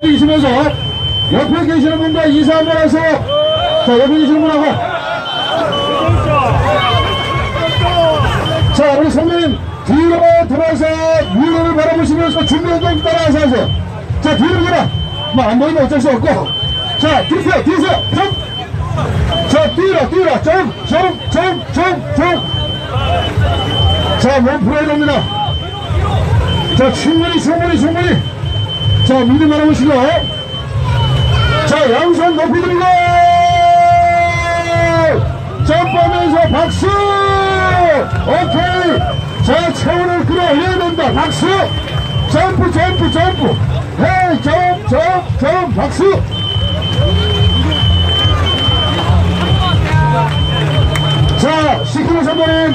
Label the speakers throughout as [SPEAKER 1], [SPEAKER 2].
[SPEAKER 1] 계시면서 옆에 계시는 분과 인사 한번 하세요. 자, 옆에 계시는 분하고. 자, 우리 선배님 뒤로 돌아서 위로를 바라보시면서 준비운동 따라서 하세요. 자, 뒤로 돌아. 뭐안 보이면 어쩔 수 없고. 자, 뒤세요, 뒤세요. 좀. 자, 뛰라, 뛰라. 좀, 좀, 좀, 좀, 좀. 자, 몸 풀어야 됩니다. 자, 충분히, 충분히, 충분히. 자, 미리 말아보시고. 자, 양손 높이 들고. 점프하면서 박수! 오케이! 자, 체온을 끌어올려야 된다. 박수! 점프, 점프, 점프! 헤이, 점, 점, 점, 박수! 자, 시키는 선배님.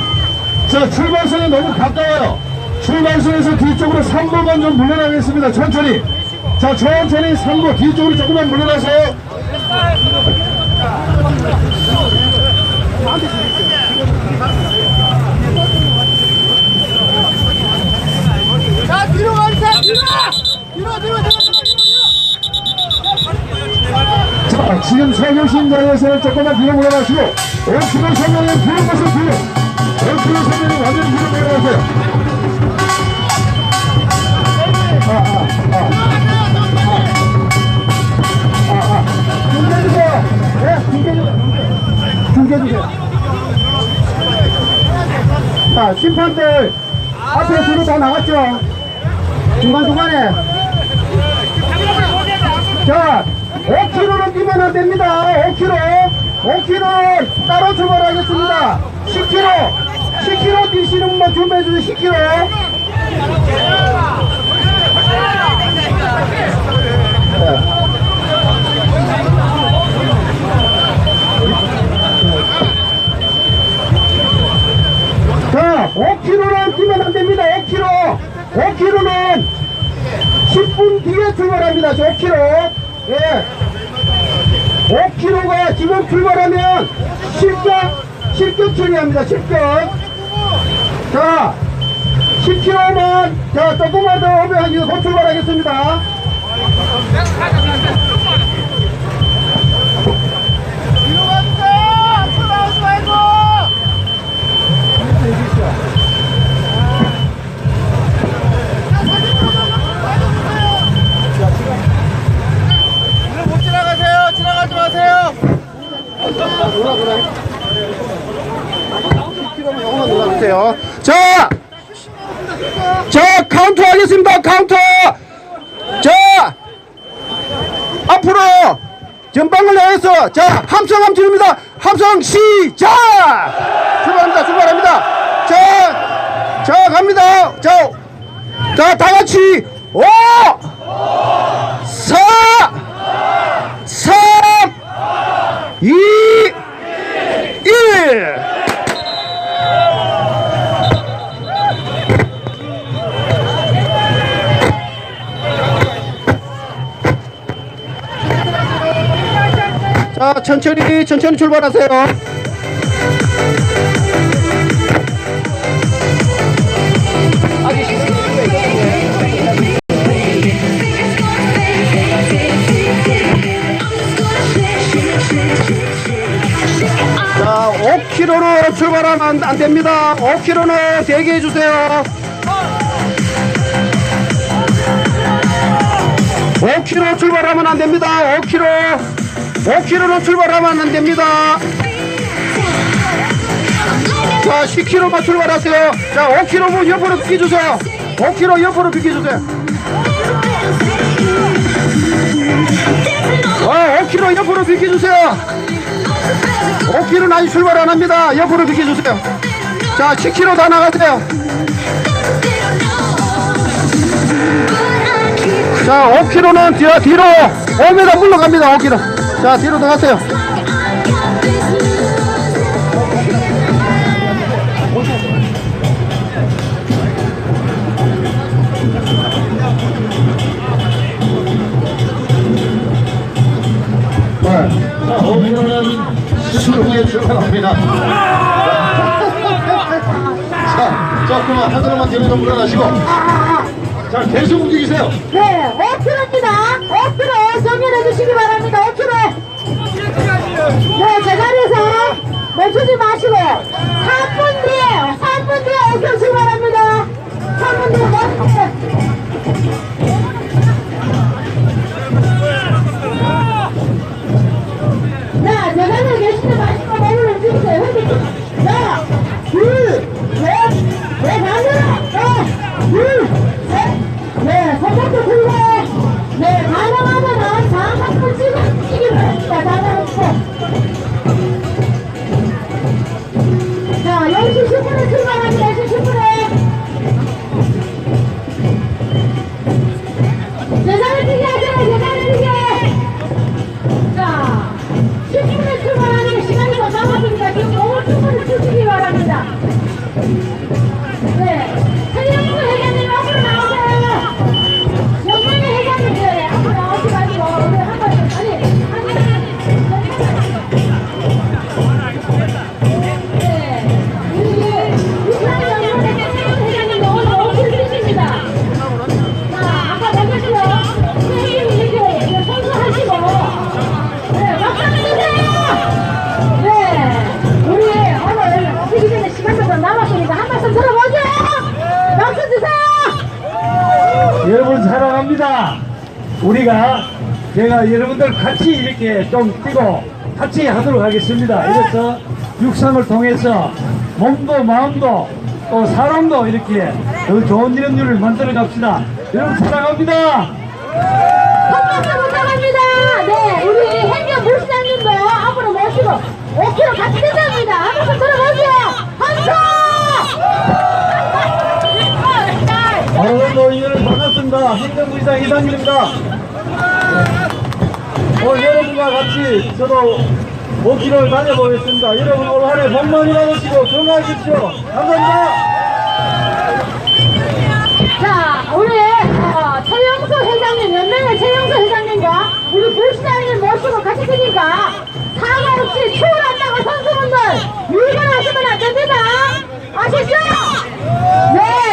[SPEAKER 1] 자, 출발선에 너무 가까워요. 출발선에서 뒤쪽으로 3보만 좀 물러나겠습니다. 천천히. 자, 천천히 3보 뒤쪽으로 조금만 물러나세요.
[SPEAKER 2] 자 뒤로 가주세요 뒤로 뒤로 뒤로 뒤로
[SPEAKER 1] 자, 지금 서교신 자리에서는 조금만 뒤로 물러나시고, 5km 선배님 뒤로 가세요, 뒤로. 5km 선배님 완전 뒤로 물러나세요. 아, 아, 아. 아, 네, 중계주세요. 중계주세요. 자, 심판들 앞에 뒤로 다 나갔죠? 중간중간에. 자, 5km로 뛰면 안 됩니다. 5km. 5km 따로 출발하겠습니다. 10km. 10km 뛰시는 분 준비해 주세요. 10km. 자, 5km는 뛰면 안 됩니다. 5km. 5km는 10분 뒤에 출발합니다. 저 5km. 예. 5km가 지금 출발하면 실격, 실격 처리합니다. 실격. 자, 10km만, 자, 조금만 더 오면 이거 곧 출발하겠습니다.
[SPEAKER 2] 뒤로 가주세요 앞으로 나오지 말고 뒤로 못 지나가세요 지나가지 마세요
[SPEAKER 1] 올라주세요. 자! 자, 카운트 하겠습니다. 카운트! 자! 앞으로! 자, 함성 함치입니다. 함성 시작! 출발합니다. 출발합니다. 자! 자, 갑니다. 자! 자, 다 같이 5 4 3 2 1 자, 천천히, 천천히 출발하세요. 자, 5km로 출발하면 안, 안 됩니다. 5km는 대기해 주세요. 5km 출발하면 안 됩니다. 5km. 5km로 출발하면 안 됩니다. 자, 10km만 출발하세요. 자, 5km면 옆으로 비켜주세요. 5km 옆으로 비켜주세요. 아, 5km 옆으로 비켜주세요. 5km 아직 출발 안 합니다. 옆으로 비켜주세요. 자, 10km 다 나가세요. 자, 5km는 뒤로, 뒤로 5m 물러갑니다. 5km. 자, 뒤로 나가세요. 네. 자, 5km는 수루에 출발합니다. 자, 조금만 하늘만 뒤로 좀 물러나시고. 자, 계속 움직이세요.
[SPEAKER 3] 네, 5km입니다. 네, 서명해 주시기 바랍니다. 5km. 네, 제자리에서 멈추지 마시고 3분 뒤에, 3분 뒤에 5km 출발합니다. 3분 뒤에 멈추세요.
[SPEAKER 4] 여러분들 같이 이렇게 좀 뛰고 같이 하도록 하겠습니다. 이래서 육상을 통해서 몸도 마음도 또 사람도 이렇게 더 좋은 이런 일을 만들어 갑시다. 여러분 사랑합니다.
[SPEAKER 3] 한 박수 부탁합니다! 네, 우리 행정 물시장님도 앞으로 모시고 5km 같이 된답니다. 한 박수 들어보세요! 함성!
[SPEAKER 4] 바로 노인을 반갑습니다. 행정부의장 이상길입니다. 오늘 여러분과 같이 저도 5km를 다녀보겠습니다. 여러분 올 한해 복 많이 받으시고 건강하십시오. 감사합니다.
[SPEAKER 3] 자, 우리 어, 최영수 회장님, 연맹의 최영수 회장님과 우리 부시장님 모시고 같이 뛰니까 사고 없이 출한다고 선수분들 밀거하시면 안 됩니다. 아시죠? 네,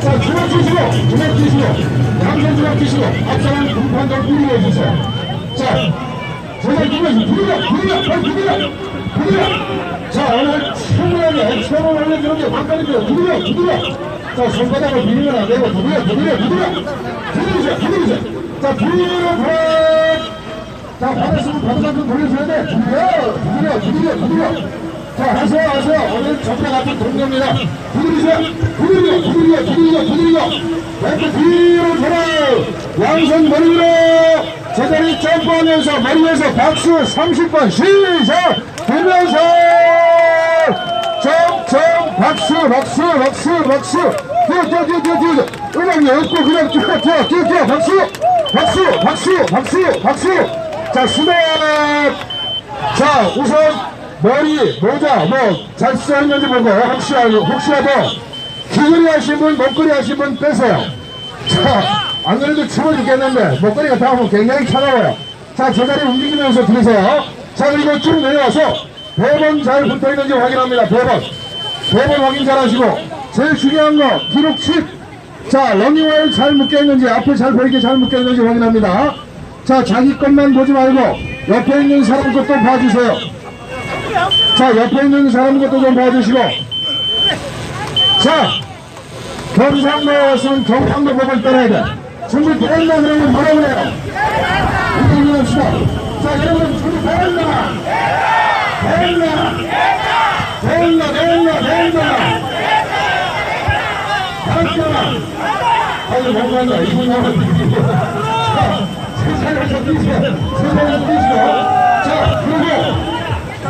[SPEAKER 3] 자,
[SPEAKER 1] 주먹 쥐시고, 주먹 쥐시고, 양손 주먹 쥐시고, 앞사람 분판도 부리게 해주세요. 자, 누구지? 부리려, 부리려, 빨리 부리려, 부리려. 자, 오늘 충분하게 처음 올려주는 게 관건입니다. 부리려, 부리려. 자, 손바닥을 비리면 안 되고, 부리려, 부리려, 부리려. 부리세요, 부리세요. 자, 부리려. 자, 받았으면 받아서 돌려줘야 돼. 부리려, 부리려, 부리려, 부리려. 자, 하세요, 하세요. 오늘 전파 같은 동료입니다. 두드리세요. 두드리고, 두드리고, 두드리고, 두드리고. 왼쪽 뒤로 돌아요. 양손 머리 위로. 제자리 점프하면서 머리 위에서 박수 30번 시작! 들면서 점 점 박수, 박수, 박수, 박수. 뛰어, 뛰어, 뛰어, 뛰어, 뛰어. 음악이 없고 그냥 뛰어, 뛰어, 뛰어, 뛰어. 박수, 박수, 박수, 박수, 박수. 자, 스톱! 자, 우선 머리, 모자, 뭐, 잘 쓰였는지 보고, 혹시라도, 혹시라도, 귀걸이 하신 분, 목걸이 하신 분 빼세요. 자, 안 그래도 추워 죽겠는데, 목걸이가 닿으면 굉장히 차가워요. 자, 제자리 움직이면서 들으세요. 자, 그리고 쭉 내려와서, 배번 잘 붙어 있는지 확인합니다. 배번. 배번 확인 잘 하시고, 제일 중요한 거, 기록 10. 자, 러닝화에 잘 묶여 있는지, 앞에 잘 보이게 잘 묶여 있는지 확인합니다. 자, 자기 것만 보지 말고, 옆에 있는 사람 것도 봐주세요. 자, 옆에 있는 사람 것도 좀 봐주시고. 자, 경상도 왔으면 경상도 법을 따라야 돼. 준비 됐나 그러면 뭐라 그래요? 이렇게 합시다. 자, 여러분? 됐나? 됐나? 됐나? 됐나? 됐나? 이거 너무한다. 이거 너무한다. 자, 세상에서 뛰세요. 세상에서 뛰시고. 자, 그리고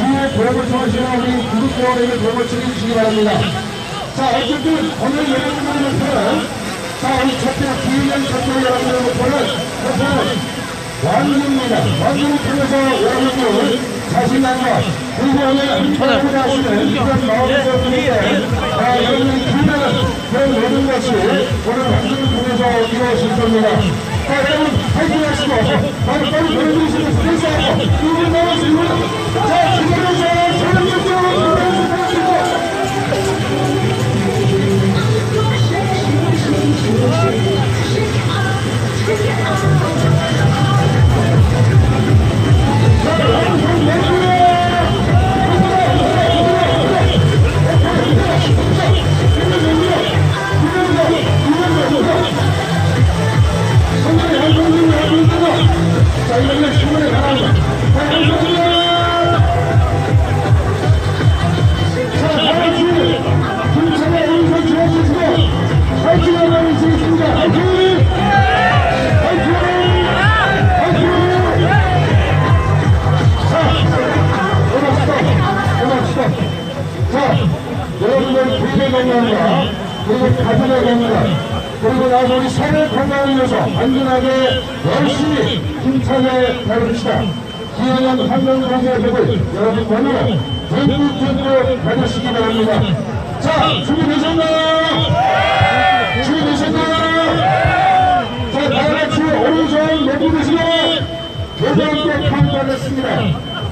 [SPEAKER 1] 주위에 도움을 청하시는 우리 구독자원에게 도움을 챙겨주시기 바랍니다. 자, 어쨌든, 오늘 여러분들의 목표는, 자, 우리 첫째, 기회년 첫째 여러분들의 목표는, 목표는 완주입니다. 완주를 통해서 여러분들 자신감과 그리고 오늘 한편을 하시는 그런 마음에서 드는데 아, 여러분의 기대는 그런 모든 것이 오늘 완주를 통해서 이루어질 겁니다. 자, 여러분 파이 우리 건강을 위해서 안전하게 열심히 힘차게 다룹시다. 기회는 환경공의 벽을 여러분 몸으로 든든든든 가르시기 바랍니다. 자, 준비되셨나요? 준비되셨나요? 자, 다같이 오른손 내비두시고 대단께 평가했습니다.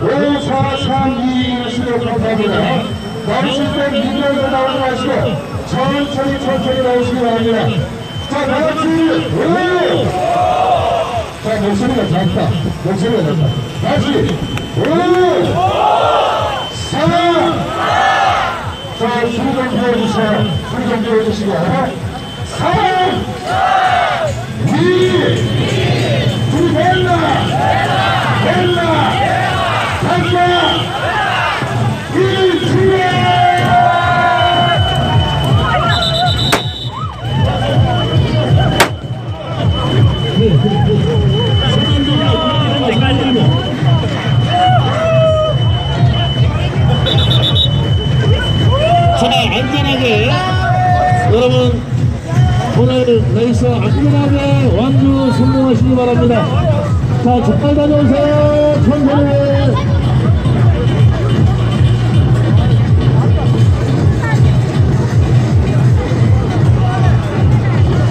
[SPEAKER 1] 5, 4, 3, 2, 1으로 평가합니다. 나오실 때 미디어에서 나오지 마시고 천천히 천천히 나오시기 바랍니다. 자, 다 같이 오! 자, 목소리가 작다. 목소리가 작다. 다시 오! 4! 자, 술좀 비워주세요. 술좀 비워주시고 3! 2!
[SPEAKER 5] 레이스 안전하게 완주 성공하시기 바랍니다. 자, 족발 다녀오세요. 천천히.